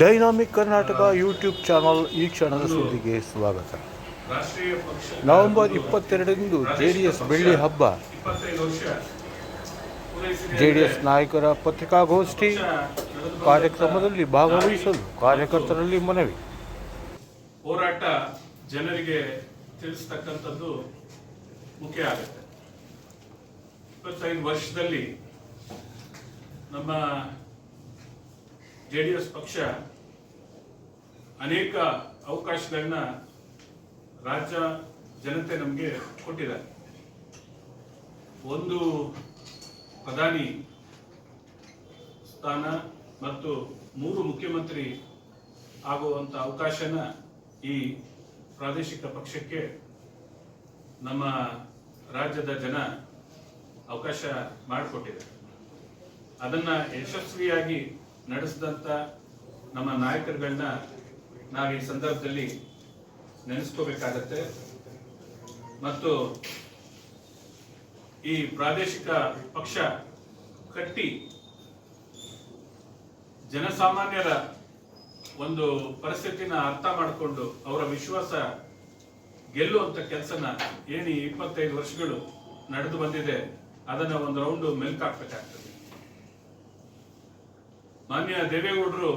Dynamic Karnataka YouTube channel ಈ ಕ್ಷಣದ ಸುದ್ದಿಗೆ ಸ್ವಾಗತ. ನವೆಂಬರ್ ಇಪ್ಪತ್ತೆರಡರಂದು ಜೆ ಡಿ ಎಸ್ ಬೆಳ್ಳಿ ಹಬ್ಬ. ಜೆ ಡಿ ಎಸ್ ನಾಯಕರ ಪತ್ರಿಕಾಗೋಷ್ಠಿ ಕಾರ್ಯಕ್ರಮದಲ್ಲಿ ಭಾಗವಹಿಸಲು ಕಾರ್ಯಕರ್ತರಲ್ಲಿ ಮನವಿ. ಹೋರಾಟ ಜನರಿಗೆ ತಿಳಿಸ್ತಕ್ಕಂಥದ್ದು ಮುಖ್ಯ ಆಗುತ್ತೆ. ಇಪ್ಪತ್ತೈದು ವರ್ಷದಲ್ಲಿ ನಮ್ಮ ಜೆ ಪಕ್ಷ ಅನೇಕ ಅವಕಾಶಗಳನ್ನ ರಾಜ್ಯ ಜನತೆ ನಮಗೆ ಕೊಟ್ಟಿದ್ದಾರೆ ಒಂದು ಪ್ರಧಾನಿ ಸ್ಥಾನ ಮತ್ತು ಮೂರು ಮುಖ್ಯಮಂತ್ರಿ ಆಗುವಂತ ಅವಕಾಶನ ಈ ಪ್ರಾದೇಶಿಕ ಪಕ್ಷಕ್ಕೆ ನಮ್ಮ ರಾಜ್ಯದ ಜನ ಅವಕಾಶ ಮಾಡಿಕೊಟ್ಟಿದೆ. ಅದನ್ನ ಯಶಸ್ವಿಯಾಗಿ ನಡೆಸಿದಂತ ನಮ್ಮ ನಾಯಕರುಗಳನ್ನ ನಾವು ಈ ಸಂದರ್ಭದಲ್ಲಿ ನೆನೆಸ್ಕೋಬೇಕಾಗತ್ತೆ. ಮತ್ತು ಈ ಪ್ರಾದೇಶಿಕ ಪಕ್ಷ ಕಟ್ಟಿ ಜನಸಾಮಾನ್ಯರ ಒಂದು ಪರಿಸ್ಥಿತಿನ ಅರ್ಥ ಮಾಡಿಕೊಂಡು ಅವರ ವಿಶ್ವಾಸ ಗೆಲ್ಲುವಂಥ ಕೆಲಸನ ಏನು ಈ ಇಪ್ಪತ್ತೈದು ವರ್ಷಗಳು ನಡೆದು ಬಂದಿದೆ. ಅದನ್ನ ಒಂದು ರೌಂಡ್ ಮೆಲ್ಕಾಕ್ಬೇಕಾಗ್ತದೆ ಮಾನ್ಯ ದೇವೇಗೌಡರು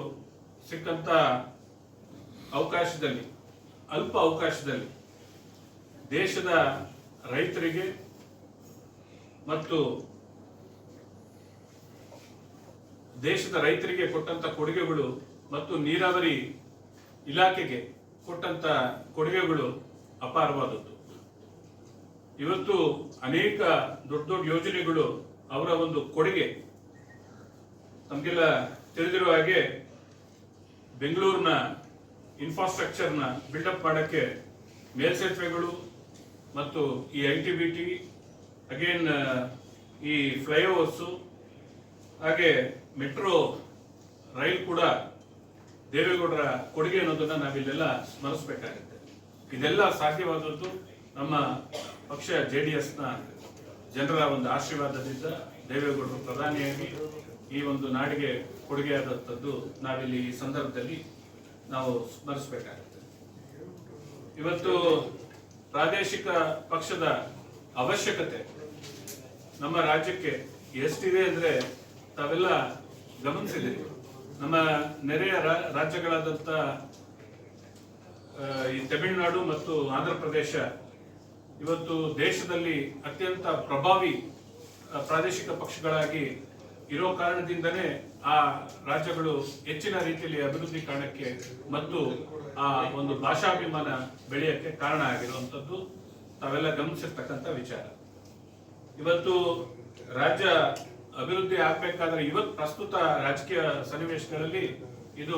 ಸಿಕ್ಕಂತ ಅವಕಾಶದಲ್ಲಿ, ಅಲ್ಪ ಅವಕಾಶದಲ್ಲಿ ದೇಶದ ರೈತರಿಗೆ ಮತ್ತು ದೇಶದ ರೈತರಿಗೆ ಕೊಟ್ಟಂತ ಕೊಡುಗೆಗಳು ಮತ್ತು ನೀರಾವರಿ ಇಲಾಖೆಗೆ ಕೊಟ್ಟಂತ ಕೊಡುಗೆಗಳು ಅಪಾರವಾದದ್ದು. ಇವತ್ತು ಅನೇಕ ದೊಡ್ಡ ದೊಡ್ಡ ಯೋಜನೆಗಳು ಅವರ ಒಂದು ಕೊಡುಗೆ. ನಮಗೆಲ್ಲ ತಿಳಿದಿರುವ ಹಾಗೆ ಬೆಂಗಳೂರಿನ ಇನ್ಫ್ರಾಸ್ಟ್ರಕ್ಚರ್ನ ಬಿಲ್ಡಪ್ ಮಾಡೋಕ್ಕೆ ಮೇಲ್ಸೇತುವೆಗಳು ಮತ್ತು ಈ I T B T again ಈ ಫ್ಲೈಓವರ್ಸು ಹಾಗೆ ಮೆಟ್ರೋ ರೈಲ್ ಕೂಡ ದೇವೇಗೌಡರ ಕೊಡುಗೆ ಅನ್ನೋದನ್ನ ನಾವಿಲ್ಲೆಲ್ಲ ಸ್ಮರಿಸಬೇಕಾಗುತ್ತೆ. ಇದೆಲ್ಲ ಸಾಧ್ಯವಾದದ್ದು ನಮ್ಮ ಪಕ್ಷ ಜೆ ಡಿ ಎಸ್ನ ಜನರ ಒಂದು ಆಶೀರ್ವಾದದಿಂದ ದೇವೇಗೌಡರು ಪ್ರಧಾನಿಯಾಗಿ ಈ ಒಂದು ನಾಡಿಗೆ ಕೊಡುಗೆಯಾದಂಥದ್ದು ನಾವಿಲ್ಲಿ ಈ ಸಂದರ್ಭದಲ್ಲಿ ನಾವು ಸ್ಮರಿಸಬೇಕಾಗುತ್ತೆ. ಇವತ್ತು ಪ್ರಾದೇಶಿಕ ಪಕ್ಷದ ಅವಶ್ಯಕತೆ ನಮ್ಮ ರಾಜ್ಯಕ್ಕೆ ಎಷ್ಟಿದೆ ಅಂದ್ರೆ ತಾವೆಲ್ಲ ಗಮನಿಸಿದ್ದೀವಿ ನಮ್ಮ ನೆರೆಯ ರಾಜ್ಯಗಳಾದಂಥ ಈ ತಮಿಳುನಾಡು ಮತ್ತು ಆಂಧ್ರ ಪ್ರದೇಶ ಇವತ್ತು ದೇಶದಲ್ಲಿ ಅತ್ಯಂತ ಪ್ರಭಾವಿ ಪ್ರಾದೇಶಿಕ ಪಕ್ಷಗಳಾಗಿ ಇರೋ ಕಾರಣದಿಂದನೇ ಆ ರಾಜ್ಯಗಳು ಹೆಚ್ಚಿನ ರೀತಿಯಲ್ಲಿ ಅಭಿವೃದ್ಧಿ ಕಾಣಕ್ಕೆ ಮತ್ತು ಆ ಒಂದು ಭಾಷಾಭಿಮಾನ ಬೆಳೆಯಕ್ಕೆ ಕಾರಣ ಆಗಿರುವಂಥದ್ದು ತಾವೆಲ್ಲ ಗಮನಿಸಿರ್ತಕ್ಕಂಥ ವಿಚಾರ. ಇವತ್ತು ರಾಜ್ಯ ಅಭಿವೃದ್ಧಿ ಆಗ್ಬೇಕಾದ್ರೆ ಇವತ್ತು ಪ್ರಸ್ತುತ ರಾಜಕೀಯ ಸನ್ನಿವೇಶಗಳಲ್ಲಿ ಇದು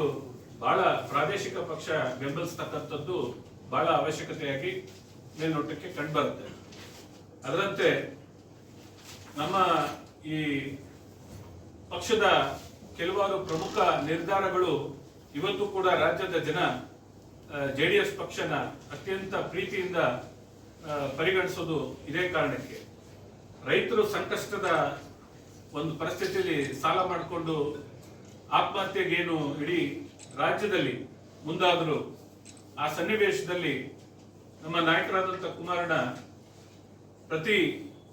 ಬಹಳ ಪ್ರಾದೇಶಿಕ ಪಕ್ಷ ಬೆಂಬಲಿಸ್ತಕ್ಕಂಥದ್ದು ಬಹಳ ಅವಶ್ಯಕತೆಯಾಗಿ ಮೇಲ್ನೋಟಕ್ಕೆ ಕಂಡುಬರುತ್ತೆ ಅದರಂತೆ ನಮ್ಮ ಈ ಪಕ್ಷದ ಕೆಲವಾರು ಪ್ರಮುಖ ನಿರ್ಧಾರಗಳು ಇವತ್ತು ಕೂಡ ರಾಜ್ಯದ ಜನ ಜೆ ಡಿ ಎಸ್ ಪಕ್ಷನ ಅತ್ಯಂತ ಪ್ರೀತಿಯಿಂದ ಪರಿಗಣಿಸೋದು ಇದೇ ಕಾರಣಕ್ಕೆ. ರೈತರು ಸಂಕಷ್ಟದ ಒಂದು ಪರಿಸ್ಥಿತಿಯಲ್ಲಿ ಸಾಲ ಮಾಡಿಕೊಂಡು ಆತ್ಮಹತ್ಯೆಗೇನು ಇಡೀ ರಾಜ್ಯದಲ್ಲಿ ಮುಂದಾದರೂ ಆ ಸನ್ನಿವೇಶದಲ್ಲಿ ನಮ್ಮ ನಾಯಕರಾದಂಥ ಕುಮಾರಣ್ಣ ಪ್ರತಿ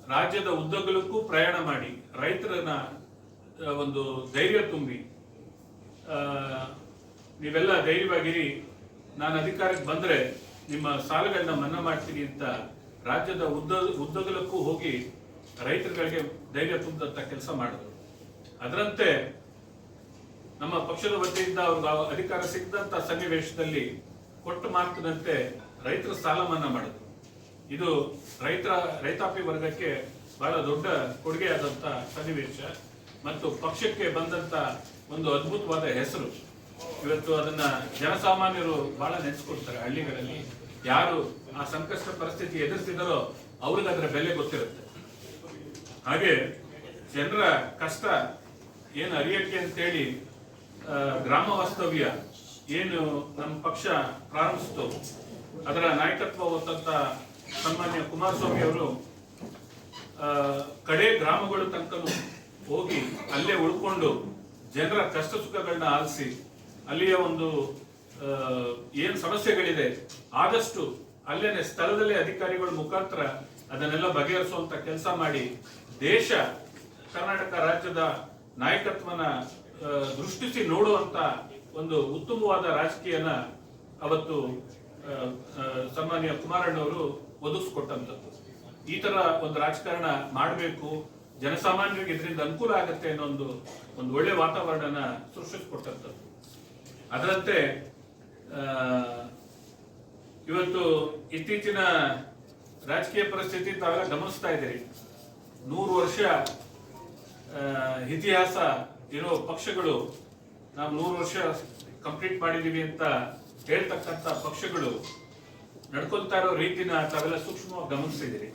ರಾಜ್ಯದ ಉದ್ದಗಲಕ್ಕೂ ಪ್ರಯಾಣ ಮಾಡಿ ರೈತರನ್ನ ಒಂದು ಧೈರ್ಯ ತುಂಬಿ ನೀವೆಲ್ಲ ಧೈರ್ಯವಾಗಿರಿ. ನಾನು ಅಧಿಕಾರಕ್ಕೆ ಬಂದ್ರೆ ನಿಮ್ಮ ಸಾಲಗಳನ್ನ ಮನ್ನಾ ಮಾಡ್ತೀನಿ ಅಂತ ರಾಜ್ಯದ ಉದ್ದ, ಉದ್ದಗಲಕ್ಕೂ ಹೋಗಿ ರೈತರುಗಳಿಗೆ ಧೈರ್ಯ ತುಂಬಿದಂಥ ಕೆಲಸ ಮಾಡಿದ್ರು. ಅದರಂತೆ ನಮ್ಮ ಪಕ್ಷದ ವತಿಯಿಂದ ಅವ್ರಿಗೆ ಅಧಿಕಾರ ಸಿಗದಂತ ಸನ್ನಿವೇಶದಲ್ಲಿ ಕೊಟ್ಟು ಮಾತಿನಂತೆ ರೈತರ ಸಾಲ ಮನ್ನಾ ಮಾಡಿದ್ರು. ಇದು ರೈತರ, ರೈತಾಪಿ ವರ್ಗಕ್ಕೆ ಬಹಳ ದೊಡ್ಡ ಕೊಡುಗೆಯಾದಂಥ ಸನ್ನಿವೇಶ. ಮತ್ತು ಪಕ್ಷಕ್ಕೆ ಬಂದಂತ ಒಂದು ಅದ್ಭುತವಾದ ಹೆಸರು. ಇವತ್ತು ಅದನ್ನ ಜನಸಾಮಾನ್ಯರು ಬಹಳ ನೆನೆಸ್ಕೊಳ್ತಾರೆ ಹಳ್ಳಿಗಳಲ್ಲಿ. ಯಾರು ಆ ಸಂಕಷ್ಟ ಪರಿಸ್ಥಿತಿ ಎದುರಿಸಿದರೋ ಅವ್ರಿಗೆ ಅದರ ಬೆಲೆ ಗೊತ್ತಿರುತ್ತೆ. ಹಾಗೆ ಜನರ ಕಷ್ಟ ಏನು ಅರಿಯಕ್ಕೆ ಅಂತೇಳಿ ಗ್ರಾಮ ವಾಸ್ತವ್ಯ ಏನು ನಮ್ಮ ಪಕ್ಷ ಪ್ರಾರಂಭಿಸಿತು. ಅದರ ನಾಯಕತ್ವ ಹೊತ್ತಂತ ಸನ್ಮಾನ್ಯ ಕುಮಾರಸ್ವಾಮಿ ಅವರು ಕಡೆ ಗ್ರಾಮಗಳು ತನಕನು ಹೋಗಿ ಅಲ್ಲೇ ಉಳ್ಕೊಂಡು ಜನರ ಕಷ್ಟ ಸುಖಗಳನ್ನ ಆಲಿಸಿ ಅಲ್ಲಿಯ ಒಂದು ಏನ್ ಸಮಸ್ಯೆಗಳಿದೆ, ಆದಷ್ಟು ಅಲ್ಲೇನೆ ಸ್ಥಳದಲ್ಲೇ ಅಧಿಕಾರಿಗಳ ಮುಖಾಂತರ ಅದನ್ನೆಲ್ಲ ಬಗೆಹರಿಸುವಂತ ಕೆಲಸ ಮಾಡಿ ದೇಶ, ಕರ್ನಾಟಕ ರಾಜ್ಯದ ನಾಯಕತ್ವನ ದೃಷ್ಟಿಸಿ ನೋಡುವಂತ ಒಂದು ಉತ್ತಮವಾದ ರಾಜಕೀಯನ ಅವತ್ತು ಸನ್ಮಾನ್ಯ ಕುಮಾರಣ್ಣವರು ಒದಗಿಸ್ಕೊಟ್ಟಂಥದ್ದು ಈ ತರ ಒಂದು ರಾಜಕಾರಣ ಮಾಡಬೇಕು. ಜನಸಾಮಾನ್ಯರಿಗೆ ಇದರಿಂದ ಅನುಕೂಲ ಆಗುತ್ತೆ ಅನ್ನೋ ಒಂದು ಒಂದು ಒಳ್ಳೆ ವಾತಾವರಣನ ಸೃಷ್ಟಿಸ್ಕೊಟ್ಟಂಥದ್ದು. ಅದರಂತೆ ಇವತ್ತು ಇತ್ತೀಚಿನ ರಾಜಕೀಯ ಪರಿಸ್ಥಿತಿ ತಾವೆಲ್ಲ ಗಮನಿಸ್ತಾ ಇದ್ದೀರಿ. ನೂರು ವರ್ಷ ಇತಿಹಾಸ ಇರೋ ಪಕ್ಷಗಳು, ನಾವು ನೂರು ವರ್ಷ ಕಂಪ್ಲೀಟ್ ಮಾಡಿದೀವಿ ಅಂತ ಹೇಳ್ತಕ್ಕಂಥ ಪಕ್ಷಗಳು ನಡ್ಕೊತಾ ಇರೋ ರೀತಿನ ತಾವೆಲ್ಲ ಸೂಕ್ಷ್ಮವಾಗಿ ಗಮನಿಸಿದಿರಿ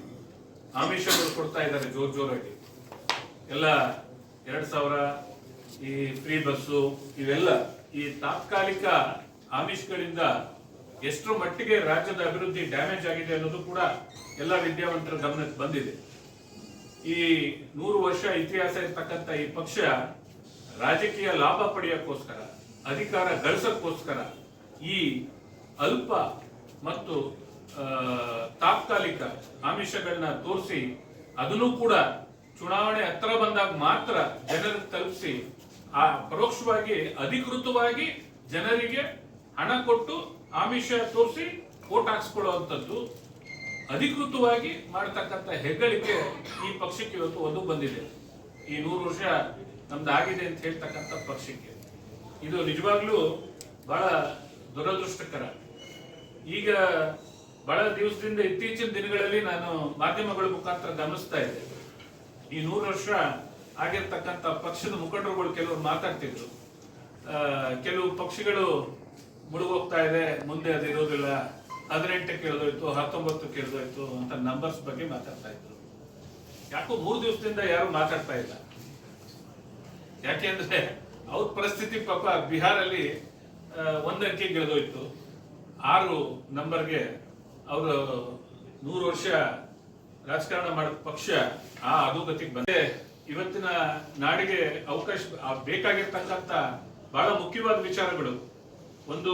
ಆಮಿಷಗಳು ಕೊಡ್ತಾ ಇದ್ದಾರೆ ಜೋರ್ ಜೋರಾಗಿ. ಎಲ್ಲ ಎರಡ್ ಸಾವಿರ, ಈ ಫ್ರೀ ಬಸ್ಸು ಇವೆಲ್ಲ ಈ ತಾತ್ಕಾಲಿಕ ಆಮಿಷ್ಗಳಿಂದ ಎಷ್ಟರ ಮಟ್ಟಿಗೆ ರಾಜ್ಯದ ಅಭಿವೃದ್ಧಿ ಡ್ಯಾಮೇಜ್ ಆಗಿದೆ ಅನ್ನೋದು ಕೂಡ ಎಲ್ಲ ವಿದ್ಯಾವಂತರ ಗಮನಕ್ಕೆ ಬಂದಿದೆ. ಈ ನೂರು ವರ್ಷ ಇತಿಹಾಸ ಇರ್ತಕ್ಕಂಥ ಈ ಪಕ್ಷ ರಾಜಕೀಯ ಲಾಭ ಪಡೆಯಕ್ಕೋಸ್ಕರ, ಅಧಿಕಾರ ಗಳಿಸೋಕ್ಕೋಸ್ಕರ ಈ ಅಲ್ಪ ಮತ್ತು ತಾತ್ಕಾಲಿಕ ಆಮಿಷಗಳನ್ನ ತೋರಿಸಿ ಅದನ್ನು ಕೂಡ ಚುನಾವಣೆ ಹತ್ರ ಬಂದಾಗ ಮಾತ್ರ ಜನರನ್ನು ತಲುಪಿಸಿ, ಆ ಪರೋಕ್ಷವಾಗಿ ಅಧಿಕೃತವಾಗಿ ಜನರಿಗೆ ಹಣ ಕೊಟ್ಟು ಆಮಿಷ ತೋರಿಸಿ ಓಟ್ ಹಾಕ್ಸ್ಕೊಳ್ಳುವಂಥದ್ದು ಅಧಿಕೃತವಾಗಿ ಮಾಡತಕ್ಕಂಥ ಹೆಗ್ಗಳಿಕೆ ಈ ಪಕ್ಷಕ್ಕೆ ಇವತ್ತು ಒಂದು ಬಂದಿದೆ. ಈ ನೂರು ವರ್ಷ ನಮ್ದು ಆಗಿದೆ ಅಂತ ಹೇಳ್ತಕ್ಕಂಥ ಪಕ್ಷಕ್ಕೆ. ಇದು ನಿಜವಾಗ್ಲೂ ಬಹಳ ದುರದೃಷ್ಟಕರ. ಈಗ ಬಹಳ ದಿವಸದಿಂದ ಇತ್ತೀಚಿನ ದಿನಗಳಲ್ಲಿ ನಾನು ಮಾಧ್ಯಮಗಳ ಮುಖಾಂತರ ಗಮನಿಸ್ತಾ ಇದ್ದೆ. ಈ ನೂರು ವರ್ಷ ಆಗಿರ್ತಕ್ಕಂಥ ಪಕ್ಷದ ಮುಖಂಡರುಗಳು ಕೆಲವರು ಮಾತಾಡ್ತಿದ್ರು. ಕೆಲವು ಪಕ್ಷಗಳು ಮುಳುಗೋಗ್ತಾ ಇದೆ, ಮುಂದೆ ಅದು ಇರೋದಿಲ್ಲ ಹದಿನೆಂಟಕ್ಕೆ ಕೇಳಿದೋಯ್ತು, ಹತ್ತೊಂಬತ್ತು ಕೇಳಿದೋಯ್ತು ಅಂತ ನಂಬರ್ಸ್ ಬಗ್ಗೆ ಮಾತಾಡ್ತಾ ಇದ್ರು. ಯಾಕೋ ಮೂರು ದಿವಸದಿಂದ ಯಾರು ಮಾತಾಡ್ತಾ ಇಲ್ಲ. ಯಾಕೆಂದ್ರೆ ಅವ್ರ ಪರಿಸ್ಥಿತಿ ಪಾಪ ಬಿಹಾರಲ್ಲಿ ಒಂದಕ್ಕೆ ಒಂದ್ ಗೆಳೆದೋಯ್ತು. ಆರು ನಂಬರ್ಗೆ ಅವರು ನೂರು ವರ್ಷ ರಾಜಕಾರಣ ಮಾಡಿದ ಪಕ್ಷ ಆ ಅಧೋಗತಿಗೆ ಬಂದೆ. ಇವತ್ತಿನ ನಾಡಿಗೆ ಅವಕಾಶ ಬೇಕಾಗಿರ್ತಕ್ಕಂಥ ಬಹಳ ಮುಖ್ಯವಾದ ವಿಚಾರಗಳು. ಒಂದು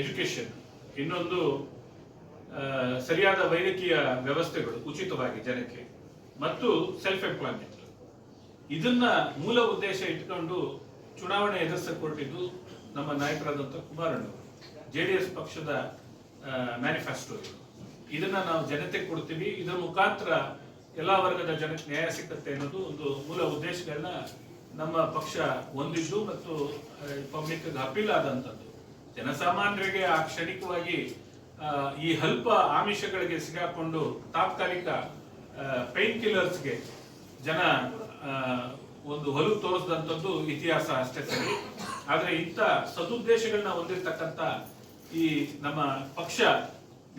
ಎಜುಕೇಶನ್ ಇನ್ನೊಂದು ಸರಿಯಾದ ವೈದ್ಯಕೀಯ ವ್ಯವಸ್ಥೆಗಳು ಉಚಿತವಾಗಿ ಜನಕ್ಕೆ, ಮತ್ತು ಸೆಲ್ಫ್ ಎಂಪ್ಲಾಯ್ಮೆಂಟ್ ಇದನ್ನ ಮೂಲ ಉದ್ದೇಶ ಇಟ್ಕೊಂಡು ಚುನಾವಣೆ ಹೊರಟಿದ್ದು ನಮ್ಮ ನಾಯಕರಾದಂಥ ಕುಮಾರಣ್ಣವರು ಜೆ ಡಿ ಪಕ್ಷದ ಮ್ಯಾನಿಫೆಸ್ಟೋ ಇದು ಇದನ್ನ ನಾವು ಜನತೆಗೆ ಕೊಡ್ತೀವಿ. ಇದರ ಮುಖಾಂತರ ಎಲ್ಲಾ ವರ್ಗದ ಜನಕ್ಕೆ ನ್ಯಾಯ ಸಿಕ್ಕತ್ತೆ ಅನ್ನೋದು ಒಂದು ಮೂಲ ಉದ್ದೇಶಗಳನ್ನ ನಮ್ಮ ಪಕ್ಷ ಹೊಂದಿದ್ದು ಮತ್ತು ಪಬ್ಲಿಕ್ ಅಪೀಲ್ ಆದಂಥದ್ದು. ಜನಸಾಮಾನ್ಯರಿಗೆ ಆ ಕ್ಷಣಿಕವಾಗಿ ಈ ಅಲ್ಪ ಆಮಿಷಗಳಿಗೆ ಸಿಗಾಕೊಂಡು ತಾತ್ಕಾಲಿಕ ಪೈನ್ ಕಿಲ್ಲರ್ಸ್ಗೆ ಜನ ಒಂದು ಹೊಲು ತೋರಿಸಿದಂಥದ್ದು ಇತಿಹಾಸ ಅಷ್ಟೇ ಸರಿ. ಆದ್ರೆ ಇಂಥ ಸದುದ್ದೇಶಗಳನ್ನ ಹೊಂದಿರತಕ್ಕಂತ ಈ ನಮ್ಮ ಪಕ್ಷ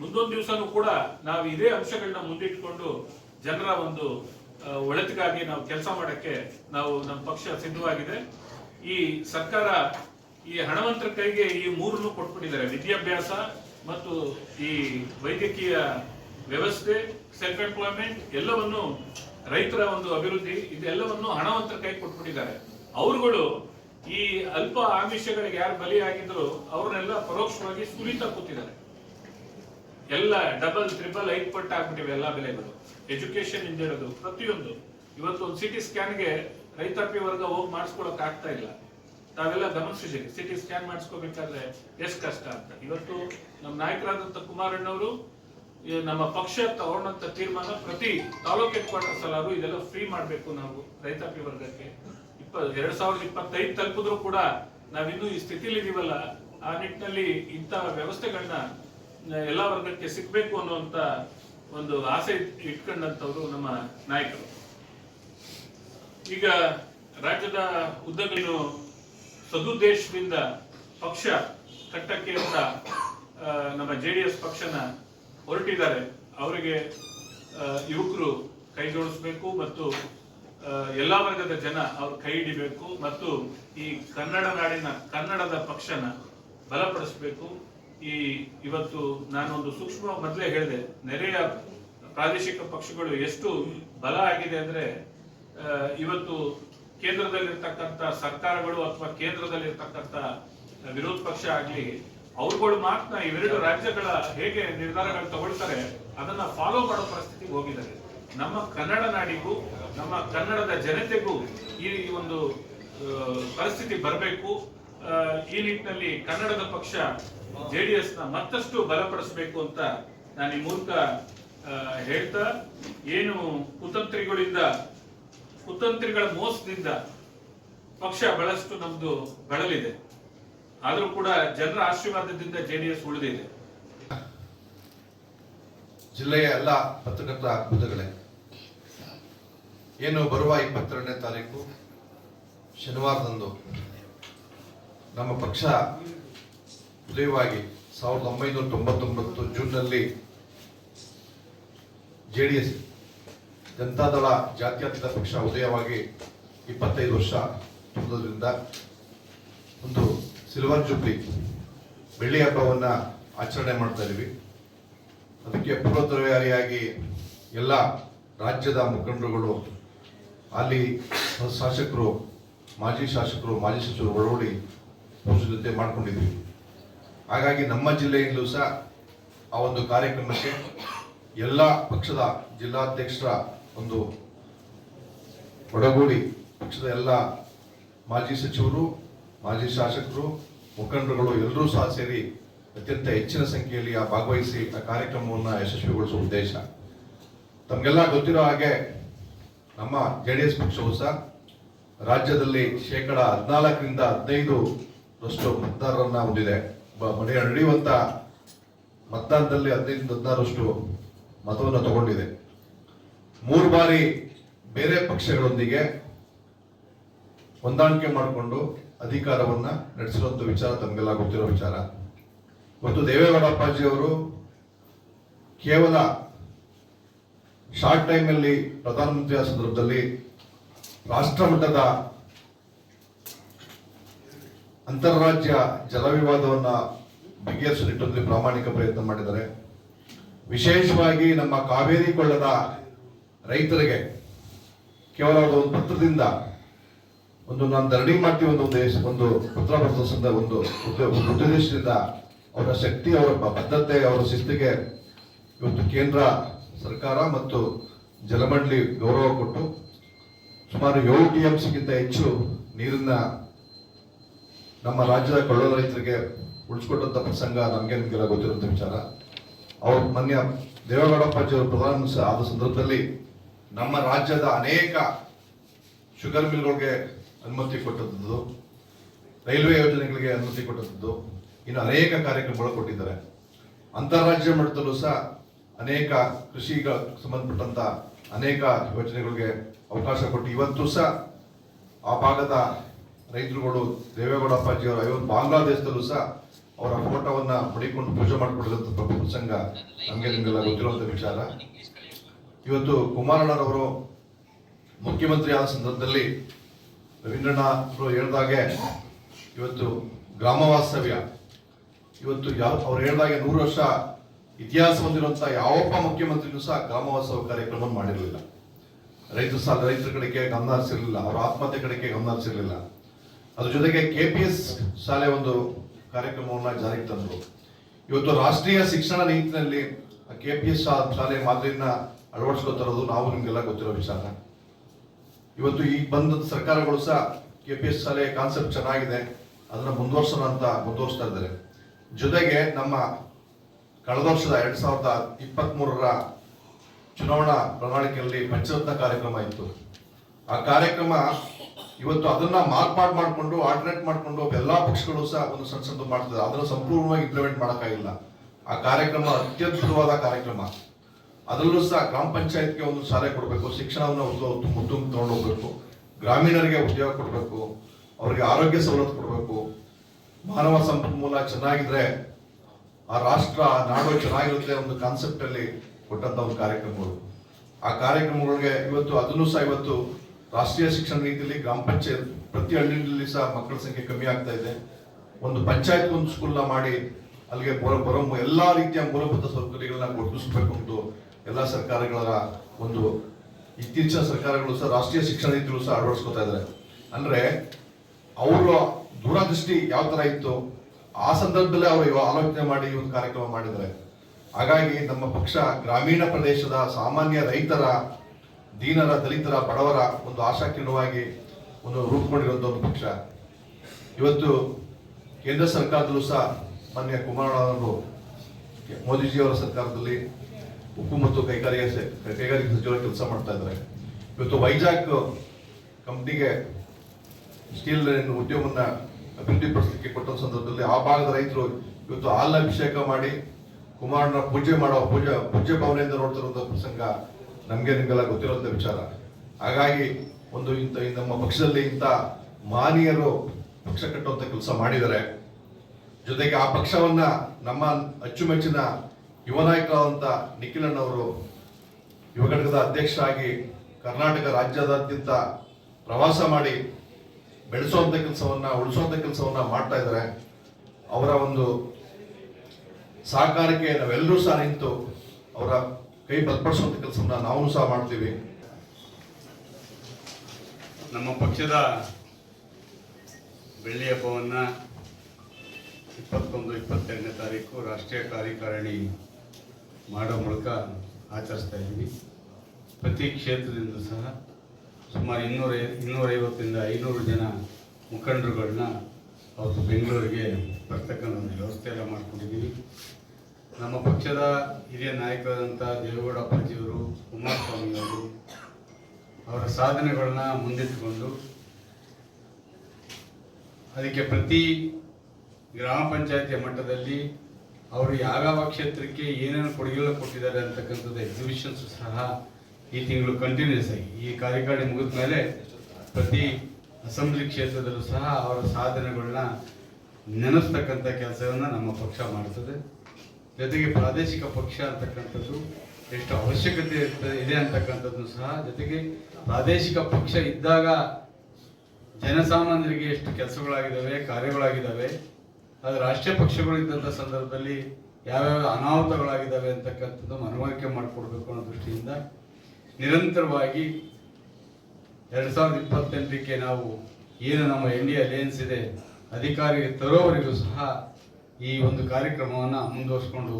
ಮುಂದೊಂದು ದಿವಸನೂ ಕೂಡ ನಾವು ಇದೇ ಅಂಶಗಳನ್ನ ಮುಂದಿಟ್ಕೊಂಡು ಜನರ ಒಂದು ಒಳಿತಿಗಾಗಿ ನಾವು ಕೆಲಸ ಮಾಡಕ್ಕೆ ನಾವು ನಮ್ಮ ಪಕ್ಷ ಸಿದ್ಧವಾಗಿದೆ. ಈ ಸರ್ಕಾರ ಈ ಹಣವಂತರ ಕೈಗೆ ಈ ಮೂರನ್ನು ಕೊಟ್ಬಿಟ್ಟಿದ್ದಾರೆ. ವಿದ್ಯಾಭ್ಯಾಸ ಮತ್ತು ಈ ವೈದ್ಯಕೀಯ ವ್ಯವಸ್ಥೆ ಸೆಲ್ಫ್ ಎಂಪ್ಲಾಯ್ಮೆಂಟ್ ಎಲ್ಲವನ್ನು ರೈತರ ಒಂದು ಅಭಿವೃದ್ಧಿ, ಇದೆಲ್ಲವನ್ನು ಹಣವಂತರ ಕೈ ಕೊಟ್ಬಿಟ್ಟಿದ್ದಾರೆ. ಅವರುಗಳು ಈ ಅಲ್ಪ ಆಮಿಷಗಳಿಗೆ ಯಾರು ಬಲಿಯಾಗಿದ್ರು ಅವ್ರನ್ನೆಲ್ಲ ಪರೋಕ್ಷವಾಗಿ ಸುಲಿತಾ ಕೂತಿದ್ದಾರೆ. ಎಲ್ಲ ಡಬಲ್ ಟ್ರಿಪಲ್ ಐದು ಪಟ್ಟು ಆಗ್ಬಿಟ್ಟಿವೆ ಎಲ್ಲ ಬೆಲೆಗಳು. ಎಜುಕೇಶನ್ ಇರೋದು ಪ್ರತಿಯೊಂದು. ಇವತ್ತು ಒಂದು ಸಿಟಿ ಸ್ಕ್ಯಾನ್ಗೆ ರೈತಾಪಿ ವರ್ಗ ಹೋಗಿ ಮಾಡಿಸ್ಕೊಳಕ್ ಆಗ್ತಾ ಇಲ್ಲ. ತಾವೆಲ್ಲ ಗಮನಿಸಿದ್ದೀರಿ ಸಿಟಿ ಸ್ಕ್ಯಾನ್ ಮಾಡಿಸ್ಕೋಬೇಕಾದ್ರೆ ಎಷ್ಟು ಕಷ್ಟ ಅಂತ. ಇವತ್ತು ನಮ್ಮ ನಾಯಕರಾದಂತ ಕುಮಾರಣ್ಣವರು ನಮ್ಮ ಪಕ್ಷ ತಗೊಂಡಂತ ತೀರ್ಮಾನ ಪ್ರತಿ ತಾಲೂಕ್ ಹೆಡ್ ಕ್ವಾರ್ಟರ್ಸ್ ಅಲ್ಲಾದ್ರು ಇದೆಲ್ಲ ಫ್ರೀ ಮಾಡಬೇಕು ನಾವು ರೈತಾಪಿ ವರ್ಗಕ್ಕೆ. ಇಪ್ಪ, ಎರಡ್ ಸಾವಿರದ ಇಪ್ಪತ್ತೈದು ತಲುಪಿದ್ರು ಕೂಡ ನಾವಿನ್ನೂ ಈ ಸ್ಥಿತಿಲಿ ಇದೀವಲ್ಲ. ಆ ನಿಟ್ಟಿನಲ್ಲಿ ಇಂಥ ವ್ಯವಸ್ಥೆಗಳನ್ನ ಎಲ್ಲಾ ವರ್ಗಕ್ಕೆ ಸಿಗ್ಬೇಕು ಅನ್ನುವಂತ ಒಂದು ಆಸೆ ಇಟ್ಕೊಂಡಂಥವ್ರು ನಮ್ಮ ನಾಯಕರು. ಈಗ ರಾಜ್ಯದ ಉದ್ದಗಲೂ ಸದುದ್ದೇಶದಿಂದ ಪಕ್ಷ ಕಟ್ಟಕ್ಕೆ ಅಂತ ನಮ್ಮ ಜೆ ಡಿ ಎಸ್ ಪಕ್ಷನ ಹೊರಟಿದ್ದಾರೆ. ಅವರಿಗೆ ಯುವಕರು ಕೈ ಜೋಡಿಸ್ಬೇಕು ಮತ್ತು ಎಲ್ಲಾ ವರ್ಗದ ಜನ ಅವ್ರ ಕೈ ಹಿಡಿಬೇಕು ಮತ್ತು ಈ ಕನ್ನಡ ನಾಡಿನ ಕನ್ನಡದ ಪಕ್ಷನ ಬಲಪಡಿಸಬೇಕು. ಈ ಇವತ್ತು ನಾನೊಂದು ಸೂಕ್ಷ್ಮ ಮೊದಲೇ ಹೇಳಿದೆ, ನೆರೆಯ ಪ್ರಾದೇಶಿಕ ಪಕ್ಷಗಳು ಎಷ್ಟು ಬಲ ಆಗಿದೆ ಅಂದ್ರೆ ಇವತ್ತು ಕೇಂದ್ರದಲ್ಲಿರ್ತಕ್ಕಂಥ ಸರ್ಕಾರಗಳು ಅಥವಾ ಕೇಂದ್ರದಲ್ಲಿರ್ತಕ್ಕಂಥ ವಿರೋಧ ಪಕ್ಷ ಆಗ್ಲಿ, ಅವ್ರುಗಳು ಮಾತ್ರ ಇವೆರಡು ರಾಜ್ಯಗಳ ಹೇಗೆ ನಿರ್ಧಾರಗಳು ತಗೊಳ್ತಾರೆ, ಅದನ್ನ ಫಾಲೋ ಮಾಡೋ ಪರಿಸ್ಥಿತಿ ಹೋಗಿದ್ದಾರೆ ನಮ್ಮ ಕನ್ನಡ ನಾಡಿಗೂ, ನಮ್ಮ ಕನ್ನಡದ ಜನತೆಗೂ ಈ ಒಂದು ಪರಿಸ್ಥಿತಿ ಬರಬೇಕು. ಈ ನಿಟ್ಟಿನಲ್ಲಿ ಕನ್ನಡದ ಪಕ್ಷ ಜೆಡಿಎಸ್ನ ಮತ್ತಷ್ಟು ಬಲಪಡಿಸಬೇಕು ಅಂತ ನಾನು ಈ ಮೂಲಕ ಹೇಳ್ತಾ, ಏನು ಕುತಂತ್ರಿಗಳಿಂದ, ಕುತಂತ್ರಿಗಳ ಮೋಸದಿಂದ ಪಕ್ಷ ಬಹಳಷ್ಟು ನಮ್ದು ಬಳಲಿದೆ. ಆದರೂ ಕೂಡ ಜನರ ಆಶೀರ್ವಾದದಿಂದ ಜೆಡಿಎಸ್ ಉಳಿದಿದೆ. ಜಿಲ್ಲೆಯ ಎಲ್ಲ ಪತ್ರಕರ್ತ ಬುಧಗಳೇ ಏನು ಬರುವ ಇಪ್ಪತ್ತೆರಡನೇ ತಾರೀಕು? ಶನಿವಾರದಂದು. ನಮ್ಮ ಪಕ್ಷ ಉದಯವಾಗಿ ಸಾವಿರದ ಒಂಬೈನೂರ ತೊಂಬತ್ತೊಂಬತ್ತು ಜೂನ್ನಲ್ಲಿ ಜೆ ಡಿ ಎಸ್ ಜನತಾದಳ ಜಾತ್ಯತೀತ ಪಕ್ಷ ಉದಯವಾಗಿ ಇಪ್ಪತ್ತೈದು ವರ್ಷ ತುಂಬೋದ್ರಿಂದ ಒಂದು ಸಿಲ್ವರ್ ಜೂಬ್ಲಿ ಬೆಳ್ಳಿ ಹಬ್ಬವನ್ನು ಆಚರಣೆ ಮಾಡ್ತಾ ಇದ್ದೀವಿ. ಅದಕ್ಕೆ ಪೂರ್ವ ತಯಾರಿಯಾಗಿ ಎಲ್ಲ ರಾಜ್ಯದ ಮುಖಂಡರುಗಳು, ಅಲ್ಲಿ ಶಾಸಕರು, ಮಾಜಿ ಶಾಸಕರು, ಮಾಜಿ ಸಚಿವರು ಒಳಗೂಡಿ ಪಕ್ಷದ ಜೊತೆ ಮಾಡ್ಕೊಂಡಿದ್ವಿ. ಹಾಗಾಗಿ ನಮ್ಮ ಜಿಲ್ಲೆಯಲ್ಲೂ ಸಹ ಆ ಒಂದು ಕಾರ್ಯಕ್ರಮಕ್ಕೆ ಎಲ್ಲ ಪಕ್ಷದ ಜಿಲ್ಲಾಧ್ಯಕ್ಷರ ಒಂದು ಒಡಗೂಡಿ ಪಕ್ಷದ ಎಲ್ಲ ಮಾಜಿ ಸಚಿವರು, ಮಾಜಿ ಶಾಸಕರು, ಮುಖಂಡರುಗಳು ಎಲ್ಲರೂ ಸಹ ಸೇರಿ ಅತ್ಯಂತ ಹೆಚ್ಚಿನ ಸಂಖ್ಯೆಯಲ್ಲಿ ಆ ಭಾಗವಹಿಸಿ ಆ ಕಾರ್ಯಕ್ರಮವನ್ನು ಯಶಸ್ವಿಗೊಳಿಸುವ ಉದ್ದೇಶ. ತಮಗೆಲ್ಲ ಗೊತ್ತಿರೋ ಹಾಗೆ ನಮ್ಮ ಜೆ ಡಿ ಎಸ್ ಪಕ್ಷವು ಸಹ ರಾಜ್ಯದಲ್ಲಿ ಶೇಕಡ ಹದಿನಾಲ್ಕರಿಂದ ಹದಿನೈದು ರಷ್ಟು ಮತದಾರರನ್ನ ಹೊಂದಿದೆ. ಮನೆ ನಡೆಯುವಂತ ಮತದಾನದಲ್ಲಿ ಹದಿನೈದು ಹದಿನಾರಷ್ಟು ಮತವನ್ನು ತಗೊಂಡಿದೆ. ಮೂರು ಬಾರಿ ಬೇರೆ ಪಕ್ಷಗಳೊಂದಿಗೆ ಹೊಂದಾಣಿಕೆ ಮಾಡಿಕೊಂಡು ಅಧಿಕಾರವನ್ನ ನಡೆಸಿರುವಂತ ವಿಚಾರ ತಮಗೆಲ್ಲ ಗೊತ್ತಿರೋ ವಿಚಾರ. ಮತ್ತು ದೇವೇಗೌಡ ಅಪ್ಪಾಜಿ ಅವರು ಕೇವಲ ಶಾರ್ಟ್ ಟೈಮ್ ಅಲ್ಲಿ ಪ್ರಧಾನಮಂತ್ರಿ ಆದ ಸಂದರ್ಭದಲ್ಲಿ ರಾಷ್ಟ್ರ ಮಟ್ಟದ ಅಂತಾರಾಜ್ಯ ಜಲ ವಿವಾದವನ್ನು ಬಗೆಹರಿಸುವ ನಿಟ್ಟಿನಲ್ಲಿ ಪ್ರಾಮಾಣಿಕ ಪ್ರಯತ್ನ ಮಾಡಿದ್ದಾರೆ. ವಿಶೇಷವಾಗಿ ನಮ್ಮ ಕಾವೇರಿ ಕೊಳ್ಳದ ರೈತರಿಗೆ ಕೇವಲ ಒಂದು ಪತ್ರದಿಂದ ಒಂದು ನಾನು ಧರಣಿ ಮಾಡ್ತೀವಿ ಒಂದು ಉದ್ದೇಶ ಒಂದು ಪತ್ರ ಬರೆದ ಒಂದು ಉದ್ದ- ಒಂದು ಉದ್ದೇಶದಿಂದ ಅವರ ಶಕ್ತಿ, ಅವರ ಬದ್ಧತೆ, ಅವರ ಶಿಸ್ತಿಗೆ ಇವತ್ತು ಕೇಂದ್ರ ಸರ್ಕಾರ ಮತ್ತು ಜಲಮಂಡಳಿ ಗೌರವ ಕೊಟ್ಟು ಸುಮಾರು ಏಳು ಟಿ ಎಂ ಸಿಗಿಂತ ಹೆಚ್ಚು ನೀರನ್ನ ನಮ್ಮ ರಾಜ್ಯದ ಕೊಳ್ಳದ ರೈತರಿಗೆ ಉಳಿಸ್ಕೊಟ್ಟಂತ ಪ್ರಸಂಗ ನಮಗೆ ನಿಮಗೆಲ್ಲ ಗೊತ್ತಿರುವಂತ ವಿಚಾರ. ಅವರು ಮಾನ್ಯ ದೇವೇಗೌಡ ಅವರು ಪ್ರಧಾನ ಆದ ಸಂದರ್ಭದಲ್ಲಿ ನಮ್ಮ ರಾಜ್ಯದ ಅನೇಕ ಶುಗರ್ ಮಿಲ್ಗಳಿಗೆ ಅನುಮತಿ ಕೊಟ್ಟದ್ದು ರೈಲ್ವೆ ಯೋಜನೆಗಳಿಗೆ ಅನುಮತಿ ಕೊಟ್ಟದ್ದು ಇನ್ನು ಅನೇಕ ಕಾರ್ಯಕ್ರಮಗಳು ಕೊಟ್ಟಿದ್ದಾರೆ. ಅಂತಾರಾಜ್ಯ ಮಟ್ಟದಲ್ಲೂ ಸಹ ಅನೇಕ ಕೃಷಿಗೆ ಸಂಬಂಧಪಟ್ಟಂತ ಅನೇಕ ಯೋಜನೆಗಳಿಗೆ ಅವಕಾಶ ಕೊಟ್ಟು ಇವತ್ತು ಸಹ ಆ ಭಾಗದ ರೈತರುಗಳು ದೇವೇಗೌಡ ಅಪ್ಪಾಜಿಯವರು ಇವತ್ತು ಬಾಂಗ್ಲಾದೇಶದಲ್ಲೂ ಸಹ ಅವರ ಫೋಟೋವನ್ನ ಮಡಿಕೊಂಡು ಪೂಜೆ ಮಾಡಿಕೊಳ್ಳುವಂತ ಪ್ರಸಂಗ ನಮಗೆ ನಿಮಗೆಲ್ಲ ಗೊತ್ತಿರುವಂತಹ ವಿಚಾರ. ಇವತ್ತು ಕುಮಾರಣ್ಣರವರು ಮುಖ್ಯಮಂತ್ರಿ ಆದ ಸಂದರ್ಭದಲ್ಲಿ ರವೀಂದ್ರಣ್ಣ ಅವರು ಹೇಳ್ದಾಗೆ ಇವತ್ತು ಗ್ರಾಮ ವಾಸ್ತವ್ಯ ಇವತ್ತು ಯಾವ ಅವ್ರು ಹೇಳಿದಾಗೆ ನೂರು ವರ್ಷ ಇತಿಹಾಸ ಹೊಂದಿರುವಂತಹ ಯಾವೊಬ್ಬ ಮುಖ್ಯಮಂತ್ರಿಗೂ ಸಹ ಗ್ರಾಮ ವಾಸ್ತವ ಕಾರ್ಯಕ್ರಮ ಮಾಡಿರಲಿಲ್ಲ. ರೈತರು ಸಾಲ ರೈತರ ಕಡೆಗೆ ಗಮನ ಹರಿಸಿರಲಿಲ್ಲ, ಅವರ ಆತ್ಮಹತ್ಯೆ ಕಡೆಗೆ ಗಮನ ಹರಿಸಿರ್ಲಿಲ್ಲ. ಅದ್ರ ಜೊತೆಗೆ ಕೆ ಪಿ ಎಸ್ ಶಾಲೆ ಒಂದು ಕಾರ್ಯಕ್ರಮವನ್ನ ಜಾರಿಗೆ ತಂದರು. ಇವತ್ತು ರಾಷ್ಟ್ರೀಯ ಶಿಕ್ಷಣ ನೀತಿನಲ್ಲಿ ಕೆ ಪಿ ಎಸ್ ಶಾಲೆ ಮಾದರಿಯನ್ನ ಅಳವಡಿಸ್ಕೊತಿರೋದು ನಾವು ನಿಮಗೆಲ್ಲ ಗೊತ್ತಿರೋ ವಿಚಾರ. ಇವತ್ತು ಈಗ ಬಂದ ಸರ್ಕಾರಗಳು ಸಹ ಕೆ ಪಿ ಎಸ್ ಶಾಲೆ ಕಾನ್ಸೆಪ್ಟ್ ಚೆನ್ನಾಗಿದೆ, ಅದನ್ನ ಮುಂದುವರ್ಸೋಣ ಅಂತ ಮುಂದುವರಿಸ್ತಾ ಇದ್ದಾರೆ. ಜೊತೆಗೆ ನಮ್ಮ ಕಳೆದ ವರ್ಷದ ಎರಡ್ ಸಾವಿರದ ಇಪ್ಪತ್ತ್ ಮೂರರ ಚುನಾವಣಾ ಪ್ರಣಾಳಿಕೆಯಲ್ಲಿ ಪಂಚರತ್ನ ಕಾರ್ಯಕ್ರಮ ಇತ್ತು. ಆ ಕಾರ್ಯಕ್ರಮ ಇವತ್ತು ಅದನ್ನ ಮಾರ್ಪಾಡು ಮಾಡಿಕೊಂಡು ಆಲ್ಟರ್ನೇಟ್ ಮಾಡಿಕೊಂಡು ಎಲ್ಲಾ ಪಕ್ಷಗಳು ಸಹ ಒಂದು ಸಣ್ಣ ಸಣ್ಣ ಮಾಡ್ತದೆ ಅದನ್ನ ಸಂಪೂರ್ಣವಾಗಿ ಇಂಪ್ಲಿಮೆಂಟ್ ಮಾಡೋಕ್ಕಾಗಿಲ್ಲ. ಆ ಕಾರ್ಯಕ್ರಮ ಅತ್ಯದ್ಭುತವಾದ ಕಾರ್ಯಕ್ರಮ. ಅದರಲ್ಲೂ ಸಹ ಗ್ರಾಮ ಪಂಚಾಯತ್ಗೆ ಒಂದು ಶಾಲೆ ಕೊಡಬೇಕು, ಶಿಕ್ಷಣವನ್ನು ಮುದ್ದು ತಗೊಂಡು ಹೋಗ್ಬೇಕು, ಗ್ರಾಮೀಣರಿಗೆ ಉದ್ಯೋಗ ಕೊಡಬೇಕು, ಅವರಿಗೆ ಆರೋಗ್ಯ ಸವಲತ್ತು ಕೊಡಬೇಕು. ಮಾನವ ಸಂಪನ್ಮೂಲ ಚೆನ್ನಾಗಿದ್ರೆ ಆ ರಾಷ್ಟ್ರ, ಆ ನಾಡು ಚೆನ್ನಾಗಿರುತ್ತೆ ಒಂದು ಕಾನ್ಸೆಪ್ಟಲ್ಲಿ ಕೊಟ್ಟಂತ ಒಂದು ಕಾರ್ಯಕ್ರಮಗಳು. ಆ ಕಾರ್ಯಕ್ರಮಗಳಿಗೆ ಇವತ್ತು ಅದನ್ನು ಸಹ ಇವತ್ತು ರಾಷ್ಟ್ರೀಯ ಶಿಕ್ಷಣ ನೀತಿಯಲ್ಲಿ ಗ್ರಾಮ ಪಂಚಾಯತ್ ಪ್ರತಿ ಹಳ್ಳಿಯಲ್ಲಿ ಸಹ ಮಕ್ಕಳ ಸಂಖ್ಯೆ ಕಮ್ಮಿ ಆಗ್ತಾ ಇದೆ. ಒಂದು ಪಂಚಾಯತ್ ಒಂದು ಸ್ಕೂಲ್ನ ಮಾಡಿ ಅಲ್ಲಿಗೆ ಬರೋ ಬರೋ ಎಲ್ಲ ರೀತಿಯ ಮೂಲಭೂತ ಸೌಕರ್ಯಗಳನ್ನ ಒದಗಿಸಬೇಕು ಎಲ್ಲ ಎಲ್ಲಾ ಸರ್ಕಾರಗಳ ಒಂದು ಇತ್ತೀಚಿನ ಸರ್ಕಾರಗಳು ಸಹ ರಾಷ್ಟ್ರೀಯ ಶಿಕ್ಷಣ ನೀತಿಗಳು ಸಹ ಅಳವಡಿಸ್ಕೊತಾ ಇದ್ದಾರೆ ಅಂದ್ರೆ ಅವರ ದೂರದೃಷ್ಟಿ ಯಾವ ತರ ಇತ್ತು? ಆ ಸಂದರ್ಭದಲ್ಲೇ ಅವರು ಆಲೋಚನೆ ಮಾಡಿ ಒಂದು ಕಾರ್ಯಕ್ರಮ ಮಾಡಿದ್ದಾರೆ. ಹಾಗಾಗಿ ನಮ್ಮ ಪಕ್ಷ ಗ್ರಾಮೀಣ ಪ್ರದೇಶದ ಸಾಮಾನ್ಯ ರೈತರ ದೀನರ ದಲಿತರ ಬಡವರ ಒಂದು ಆಶಾಕಿರಣವಾಗಿ ಒಂದು ರೂಪುಗೊಂಡಿರುವಂಥ ಒಂದು ಪಕ್ಷ. ಇವತ್ತು ಕೇಂದ್ರ ಸರ್ಕಾರದಲ್ಲೂ ಸಹ ಮಾನ್ಯ ಕುಮಾರಣ್ಣವರು ಮೋದಿಜಿಯವರ ಸರ್ಕಾರದಲ್ಲಿ ಉಕ್ಕು ಮತ್ತು ಕೈಗಾರಿಕೆ ಕೈಗಾರಿಕೆ ಸಚಿವರ ಕೆಲಸ ಮಾಡ್ತಾ ಇದ್ದಾರೆ. ಇವತ್ತು ವೈಜಾಗ್ ಕಂಪ್ನಿಗೆ ಸ್ಟೀಲ್ ಉದ್ಯಮವನ್ನ ಅಭಿವೃದ್ಧಿಪಡಿಸಲಿಕ್ಕೆ ಕೊಟ್ಟ ಸಂದರ್ಭದಲ್ಲಿ ಆ ಭಾಗದ ರೈತರು ಇವತ್ತು ಹಾಲಭಿಷೇಕ ಮಾಡಿ ಕುಮಾರನ ಪೂಜೆ ಮಾಡೋ ಪೂಜೆ ಪೂಜೆ ಭಾವನೆಯಿಂದ ನೋಡ್ತಿರುವಂತಹ ಪ್ರಸಂಗ ನಮ್ಗೆ ನಿಮಗೆಲ್ಲ ಗೊತ್ತಿರುವಂಥ ವಿಚಾರ. ಹಾಗಾಗಿ ಒಂದು ಇಂಥ ನಮ್ಮ ಪಕ್ಷದಲ್ಲಿ ಇಂಥ ಮಾನೀಯರು ಪಕ್ಷ ಕಟ್ಟುವಂಥ ಕೆಲಸ ಮಾಡಿದ್ದಾರೆ. ಜೊತೆಗೆ ಆ ಪಕ್ಷವನ್ನ ನಮ್ಮ ಅಚ್ಚುಮೆಚ್ಚಿನ ಯುವ ನಾಯಕರಾದಂತ ನಿಖಿಲಣ್ಣವರು ಯುವ ಘಟಕದ ಅಧ್ಯಕ್ಷರಾಗಿ ಕರ್ನಾಟಕ ರಾಜ್ಯದಾದ್ಯಂತ ಪ್ರವಾಸ ಮಾಡಿ ಬೆಳೆಸುವಂತ ಕೆಲಸವನ್ನ ಉಳಿಸುವಂತ ಕೆಲಸವನ್ನ ಮಾಡ್ತಾ ಇದ್ದಾರೆ. ಅವರ ಒಂದು ಸಹಕಾರಕ್ಕೆ ನಾವೆಲ್ಲರೂ ಸಹ ನಿಂತು ಅವರ ಕೈ ಬಲಪಡಿಸುವಂತ ಕೆಲಸವನ್ನ ನಾವು ಸಹ ಮಾಡ್ತೀವಿ. ನಮ್ಮ ಪಕ್ಷದ ಬೆಳ್ಳಿ ಹಬ್ಬವನ್ನು ಇಪ್ಪತ್ತೊಂದು ಇಪ್ಪತ್ತೆರಡನೇ ತಾರೀಕು ರಾಷ್ಟ್ರೀಯ ಕಾರ್ಯಕಾರಿಣಿ ಮಾಡೋ ಮೂಲಕ ಆಚರಿಸ್ತಾ ಇದ್ದೀವಿ. ಪ್ರತಿ ಕ್ಷೇತ್ರದಿಂದ ಸಹ ಸುಮಾರು ಇನ್ನೂರ, ಇನ್ನೂರೈವತ್ತರಿಂದ ಐನೂರು ಜನ ಮುಖಂಡರುಗಳನ್ನ ಅವತ್ತು ಬೆಂಗಳೂರಿಗೆ ಬರ್ತಕ್ಕಂಥ ಒಂದು ವ್ಯವಸ್ಥೆ ಎಲ್ಲ ಮಾಡ್ಕೊಂಡಿದ್ದೀವಿ. ನಮ್ಮ ಪಕ್ಷದ ಹಿರಿಯ ನಾಯಕರಾದಂಥ ದೇವೇಗೌಡ ಅಪ್ಪಾಜಿಯವರು ಕುಮಾರಸ್ವಾಮಿಯವರು ಅವರ ಸಾಧನೆಗಳನ್ನ ಮುಂದಿಟ್ಟುಕೊಂಡು ಅದಕ್ಕೆ ಪ್ರತಿ ಗ್ರಾಮ ಪಂಚಾಯತಿಯ ಮಟ್ಟದಲ್ಲಿ ಅವರು ಯಾವ್ಯಾವ ಕ್ಷೇತ್ರಕ್ಕೆ ಏನೇನು ಕೊಡುಗೆಗಳು ಕೊಟ್ಟಿದ್ದಾರೆ ಅಂತಕ್ಕಂಥದ್ದು ಎಕ್ಸಿಬಿಷನ್ಸ್ ಸಹ ಈ ತಿಂಗಳು ಕಂಟಿನ್ಯೂಸ್ ಆಗಿ. ಈ ಕಾರ್ಯಕಾರಿ ಮುಗಿದ ಮೇಲೆ ಪ್ರತಿ ಅಸೆಂಬ್ಲಿ ಕ್ಷೇತ್ರದಲ್ಲೂ ಸಹ ಅವರ ಸಾಧನೆಗಳನ್ನ ನೆನೆಸ್ತಕ್ಕಂಥ ಕೆಲಸವನ್ನು ನಮ್ಮ ಪಕ್ಷ ಮಾಡ್ತದೆ. ಜೊತೆಗೆ ಪ್ರಾದೇಶಿಕ ಪಕ್ಷ ಅಂತಕ್ಕಂಥದ್ದು, ಎಷ್ಟು ಅವಶ್ಯಕತೆ ಇದೆ ಅಂತಕ್ಕಂಥದ್ದು ಸಹ ಜೊತೆಗೆ ಪ್ರಾದೇಶಿಕ ಪಕ್ಷ ಇದ್ದಾಗ ಜನಸಾಮಾನ್ಯರಿಗೆ ಎಷ್ಟು ಕೆಲಸಗಳಾಗಿದ್ದಾವೆ, ಕಾರ್ಯಗಳಾಗಿದ್ದಾವೆ, ಅದು ರಾಷ್ಟ್ರೀಯ ಪಕ್ಷಗಳು ಇದ್ದಂಥ ಸಂದರ್ಭದಲ್ಲಿ ಯಾವ್ಯಾವ ಅನಾಹುತಗಳಾಗಿದ್ದಾವೆ ಅಂತಕ್ಕಂಥದ್ದು ಮನವರಿಕೆ ಮಾಡಿಕೊಡ್ಬೇಕು ಅನ್ನೋ ದೃಷ್ಟಿಯಿಂದ ನಿರಂತರವಾಗಿ ಎರಡ್ ಸಾವಿರದ ಇಪ್ಪತ್ತೆಂಟಕ್ಕೆ ನಾವು ಏನು ನಮ್ಮ ಎನ್ ಡಿ ಅಲಯನ್ಸ್ ಇದೆ, ಅಧಿಕಾರಿಗೆ ತರೋವರೆಗೂ ಸಹ ಈ ಒಂದು ಕಾರ್ಯಕ್ರಮವನ್ನು ಮುಂದುವರಿಸ್ಕೊಂಡು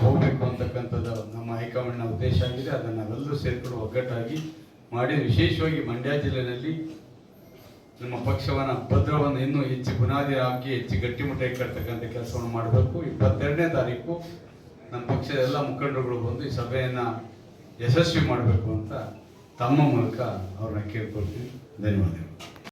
ಹೋಗಬೇಕು ಅಂತಕ್ಕಂಥದ್ದು ನಮ್ಮ ಹೈಕಮಾಂಡ್ನ ಉದ್ದೇಶ ಆಗಿದೆ. ಅದನ್ನು ನಾವೆಲ್ಲರೂ ಸೇರ್ಕೊಂಡು ಒಗ್ಗಟ್ಟಾಗಿ ಮಾಡಿ ವಿಶೇಷವಾಗಿ ಮಂಡ್ಯ ಜಿಲ್ಲೆಯಲ್ಲಿ ನಮ್ಮ ಪಕ್ಷವನ್ನು ಭದ್ರವನ್ನು ಇನ್ನೂ ಹೆಚ್ಚು ಬುನಾದಿ ಹಾಕಿ ಹೆಚ್ಚು ಗಟ್ಟಿಮುಟ್ಟಾಗಿ ಕಟ್ತಕ್ಕಂಥ ಕೆಲಸವನ್ನು ಮಾಡಬೇಕು. ಇಪ್ಪತ್ತೆರಡನೇ ತಾರೀಕು ನಮ್ಮ ಪಕ್ಷದ ಎಲ್ಲ ಮುಖಂಡರುಗಳು ಬಂದು ಈ ಸಭೆಯನ್ನು ಯಶಸ್ವಿ ಮಾಡಬೇಕು ಅಂತ ತಮ್ಮ ಮೂಲಕ ಅವ್ರನ್ನ ಕೇಳ್ಕೊಳ್ತೀವಿ. ಧನ್ಯವಾದಗಳು.